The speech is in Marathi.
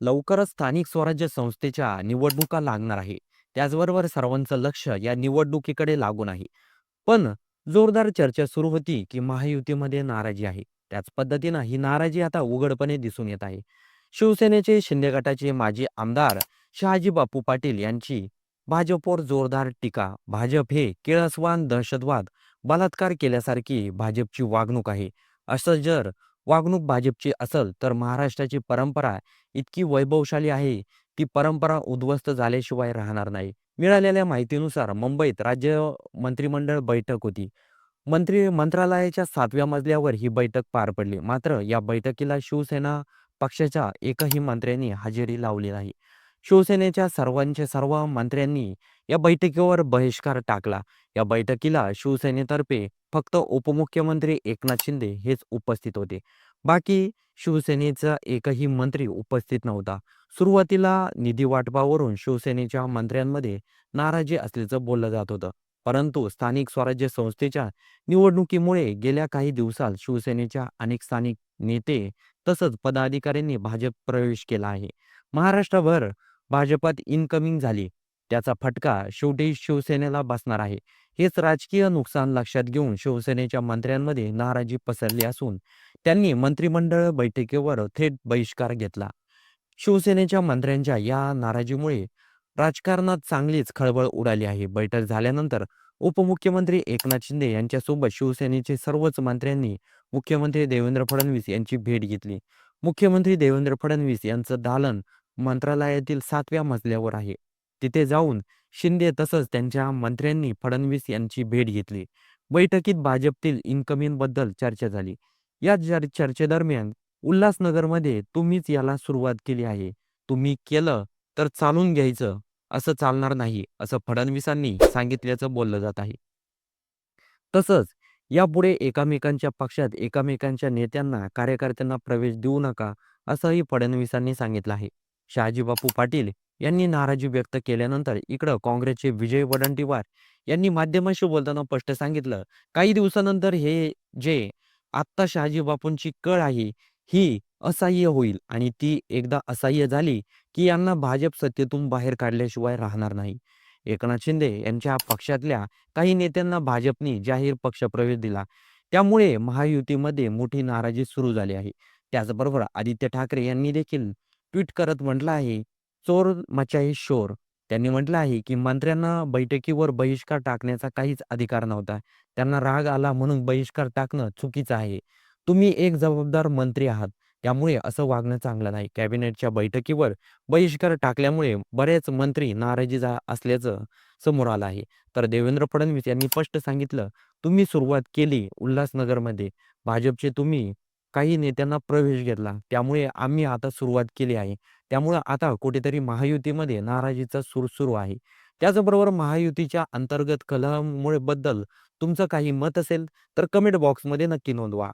लवकरच स्थानिक स्वराज्य संस्थेच्या निवडणुका लागणार आहे. त्याचबरोबर सर्वांचं लक्ष या निवडणुकीकडे लागून आहे. पण जोरदार चर्चा सुरू होती, की महायुतीमध्ये नाराजी आहे. त्याच पद्धतीनं ही नाराजी आता उघडपणे दिसून येत आहे. शिवसेनेचे शिंदे गटाचे माजी आमदार शहाजी बापू पाटील यांची भाजपवर जोरदार टीका. भाजप हे किळसवान दहशतवाद, बलात्कार केल्यासारखी भाजपची वागणूक आहे. असं जर वागणूक भाजपची असेल, तर महाराष्ट्राची परंपरा इतकी वैभवशाली आहे, ती परंपरा उद्ध्वस्त झाल्याशिवाय राहणार नाही. मिळालेल्या माहितीनुसार मुंबईत राज्य मंत्रिमंडळ बैठक होती. मंत्री मंत्रालयाच्या सातव्या मजल्यावर ही बैठक पार पडली. मात्र या बैठकीला शिवसेना पक्षाच्या एकही मंत्र्यांनी हजेरी लावली नाही. शिवसेनेच्या सर्वांच्या सर्व मंत्र्यांनी या बैठकीवर बहिष्कार टाकला. या बैठकीला शिवसेनेतर्फे फक्त उपमुख्यमंत्री एकनाथ शिंदे हेच उपस्थित होते. बाकी शिवसेनेचा एकही मंत्री उपस्थित नव्हता. सुरुवातीला निधी वाटपावरून शिवसेनेच्या मंत्र्यांमध्ये नाराजी असल्याचं बोललं जात होतं. परंतु स्थानिक स्वराज्य संस्थेच्या निवडणुकीमुळे गेल्या काही दिवसात शिवसेनेच्या अनेक स्थानिक नेते तसंच पदाधिकाऱ्यांनी भाजप प्रवेश केला आहे. महाराष्ट्रभर भाजपात इनकमिंग झाली. त्याचा फटका शेवटी शिवसेनेला बसणार आहे. हेच राजकीय नुकसान लक्षात घेऊन शिवसेनेच्या मंत्र्यांमध्ये नाराजी पसरली असून त्यांनी मंत्रिमंडळ बैठकीवर थेट बहिष्कार घेतला. शिवसेनेच्या मंत्र्यांच्या या नाराजीमुळे राजकारणात चांगलीच खळबळ उडाली आहे. बैठक झाल्यानंतर उपमुख्यमंत्री एकनाथ शिंदे यांच्यासोबत शिवसेनेचे सर्वच मंत्र्यांनी मुख्यमंत्री देवेंद्र फडणवीस यांची भेट घेतली. मुख्यमंत्री देवेंद्र फडणवीस यांचं दालन मंत्रालयातील सातव्या मजल्यावर आहे. तिथे जाऊन शिंदे तसंच त्यांच्या मंत्र्यांनी फडणवीस यांची भेट घेतली. बैठकीत भाजपतील इनकमिंगबद्दल चर्चा झाली. या चर्चेदरम्यान उल्हासनगरमध्ये तुम्हीच याला सुरुवात केली आहे. तुम्ही केलं तर चालून घ्यायचं, असं चालणार नाही, असं फडणवीसांनी सांगितल्याचं बोललं जात आहे. तसंच यापुढे एकामेकांच्या पक्षात एकामेकांच्या नेत्यांना, कार्यकर्त्यांना प्रवेश देऊ नका, असंही फडणवीसांनी सांगितलं आहे. शहाजी बापू पाटील यांनी नाराजी व्यक्त केल्यानंतर इकडं काँग्रेसचे विजय वडंटीवार यांनी माध्यमांशी बोलताना स्पष्ट सांगितलं, काही दिवसानंतर हे जे आत्ता शहाजी बापूंची कळ आहे, ही असह्य होईल आणि ती एकदा असह्य झाली, की यांना भाजप सत्तेतून बाहेर काढल्याशिवाय राहणार नाही. एकनाथ शिंदे यांच्या पक्षातल्या काही नेत्यांना भाजपने जाहीर पक्षप्रवेश दिला. त्यामुळे महायुतीमध्ये मोठी नाराजी सुरू झाली आहे. त्याचबरोबर आदित्य ठाकरे यांनी देखील ट्विट करत म्हटलं आहे, चोर मचाई शोर. त्यांनी म्हटलं आहे, की मंत्र्यांना बैठकीवर बहिष्कार टाकण्याचा काहीच अधिकार नव्हता. त्यांना राग आला म्हणून बहिष्कार टाकणं चुकीचं आहे. तुम्ही एक जबाबदार मंत्री आहात. त्यामुळे असं वागणं चांगलं नाही. कॅबिनेटच्या बैठकीवर बहिष्कार टाकल्यामुळे बरेच मंत्री नाराजी झा असल्याचं समोर आलं आहे. तर देवेंद्र फडणवीस यांनी स्पष्ट सांगितलं, तुम्ही सुरुवात केली उल्हासनगरमध्ये. भाजपचे तुम्ही काही नेत्यांना प्रवेश घेतला. त्यामुळे आम्ही आता सुरुवात केली आहे. त्यामुळं आता कुठेतरी महायुतीमध्ये नाराजीचा सूर सुरू आहे. त्याचबरोबर महायुतीच्या अंतर्गत कलहामुळे बद्दल तुमचं काही मत असेल, तर कमेंट बॉक्समध्ये नक्की नोंदवा.